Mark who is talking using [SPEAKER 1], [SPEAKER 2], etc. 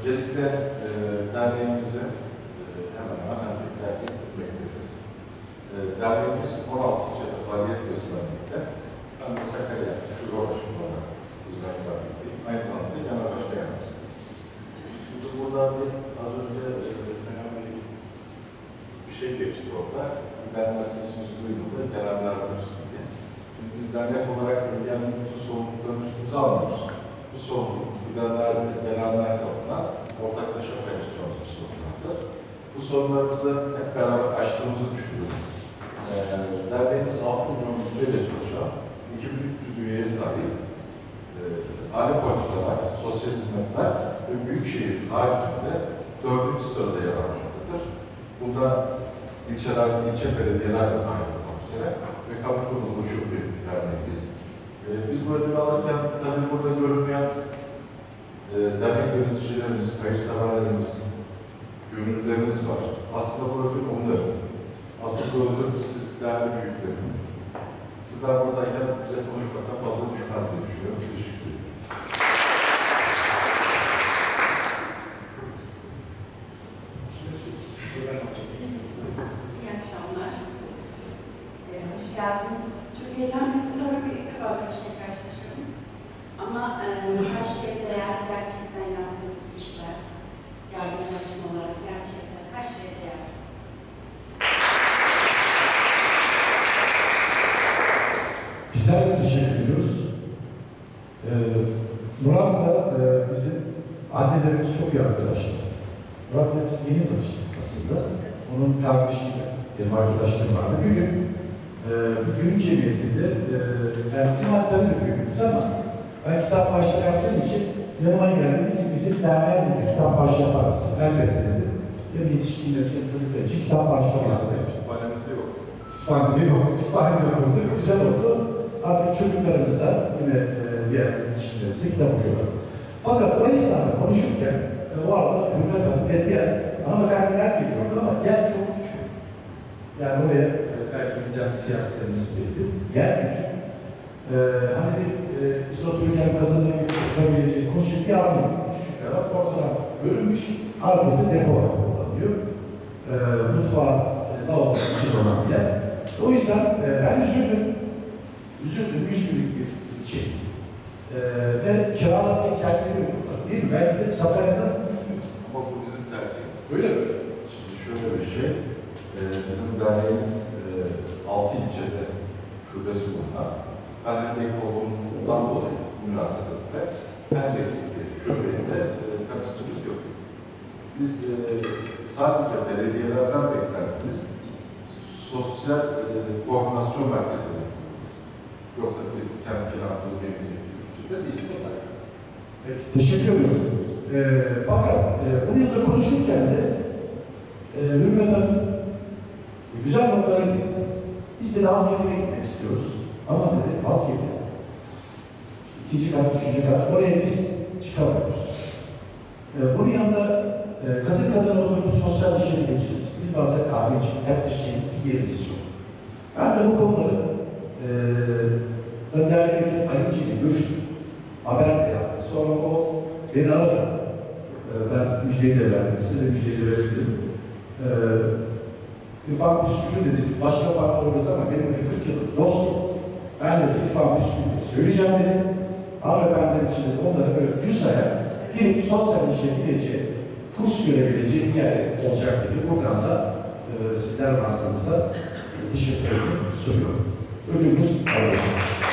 [SPEAKER 1] Öncelikle e, derneğimizi e, hemen hemen bir derneği etmektedir. E, derneğimiz 16 ilçede faaliyet göstermekte. Ben de Sakarya Şube Başkanı olarak hizmet vermekteyim. Aynı zamanda genel başkan yardımcısı. Şimdi burada bir az önce e, önemli bir şey geçti orada. Gidenler sesimiz duyuldu, gelenler duysun diye. Şimdi biz dernek olarak engelli sorumluluklarını üstümüze almıyoruz. Bu sorun gidenler, gelenler tarafından ortaklaşa paylaşacağımız bir sorunlardır. Bu sorunlarımızı hep beraber aştığımızı düşünüyorum. Ee, derneğimiz 6 milyon bütçeyle çalışan 2300 üyeye sahip e, aile politikalar, sosyal hizmetler ve büyükşehir haricinde dördüncü sırada yer almaktadır. Bunda ilçeler, ilçe belediyeler de dahil olmak üzere ve kamu kuruluşu bir derneğiz. E, biz bu ödülü alırken tabii burada görünmeyen e, dernek yöneticilerimiz, hayırseverlerimiz, gönüllülerimiz var. Aslında bu ödül onların. Asıl bu ödül siz değerli büyüklerin. Sizler buradayken bize konuşmaktan fazla düşmez diye düşünüyorum. Teşekkür
[SPEAKER 2] ederim.
[SPEAKER 3] İyi akşamlar. Ee, hoş geldiniz. Çok heyecanlıyım. Sonra bir şey karşılaşıyorum. Ama e, her şeye değer gerçekten yaptığımız işler, yardımlaşma olarak gerçekten her şeye değer.
[SPEAKER 2] Bizler de teşekkür ediyoruz. Ee, Murat da e, bizim annelerimiz çok iyi arkadaşlar. Murat'la biz yeni tanıştık aslında. Onun kardeşiyle benim arkadaşlarım vardı. Bir gün e, gün cemiyetinde e, yani simultane birbirimiz ama ben kitap başlığı yaptığım için yanıma geldi dedi ki bizim derneğe dedi kitap başlığı yapar mısın? Elbette dedi. Hem yetişkinler için çocuklar için kitap başlığı yaptı.
[SPEAKER 1] Kütüphanemizde yok.
[SPEAKER 2] Kütüphanede yok, kütüphanede yok. Güzel oldu. Artık çocuklarımız da yine e, diğer yetişkinlerimize kitap okuyorlar. Fakat o esnada konuşurken e, o arada Hürmet Hanım ve diğer hanımefendiler geliyordu ama yer çok küçük. Yani oraya e, belki giden siyasetlerimiz belli. Yer küçük. E, hani bir e, biz otururken kadınların bir oturabileceği konuşacak bir alan yok. Küçücük bir alan ortadan bölünmüş. Arkası depo olarak kullanılıyor. E, mutfağı e, lavabo için olan bir yer. O yüzden e, ben üzüldüm. Üzüldüm. Yüz binlik bir ilçeyiz. E, ve kiralarda kendileri ödüyorlar. Değil mi? Belki de Sakarya'da
[SPEAKER 1] Ama bu bizim tercihimiz.
[SPEAKER 2] öyle mi?
[SPEAKER 1] Şimdi şöyle bir şey, e, bizim derneğimiz e, 6 ilçede şubesi bulunan, Pendik'teki olduğundan dolayı münasebetle Pendik'teki şubede e, temsilcimiz yok. Biz e, sadece belediyelerden beklentimiz sosyal e, koordinasyon merkezleri. Yoksa biz kendi kiramcılığı bir ilçede değiliz.
[SPEAKER 2] Peki, Teşekkür ediyorum. E, fakat e, bunu da konuşurken de e, Hürmet Hanım e, güzel noktalara gitti. Biz de halk evine gitmek istiyoruz. Ama dedi halk evi. İşte ikinci kat, üçüncü kat oraya biz çıkamıyoruz. E, bunun yanında e, kadın kadın oturup sosyal işleri geçiririz. Bir bardak kahve içip yaklaşacağımız bir yerimiz yok. Ben de bu konuları e, Önder Ekim Ali ile görüştüm. Haber de yaptık. Sonra o beni aradı. E, ben müjdeyi de verdim. Size de müjdeyi de verebilirim. E, İrfan Püskül'ü dedi. Biz başka oluruz ama benim de 40 yıllık dostum. Ben de İrfan Püskül'ü söyleyeceğim dedi. Hanımefendiler için de onlara böyle ayak girip sosyal işe gideceği, kurs görebileceği bir yer olacak dedi. Buradan da e, sizler vasıtanızda teşekkür ederim, sunuyorum. Ödülümüz alıyorsunuz.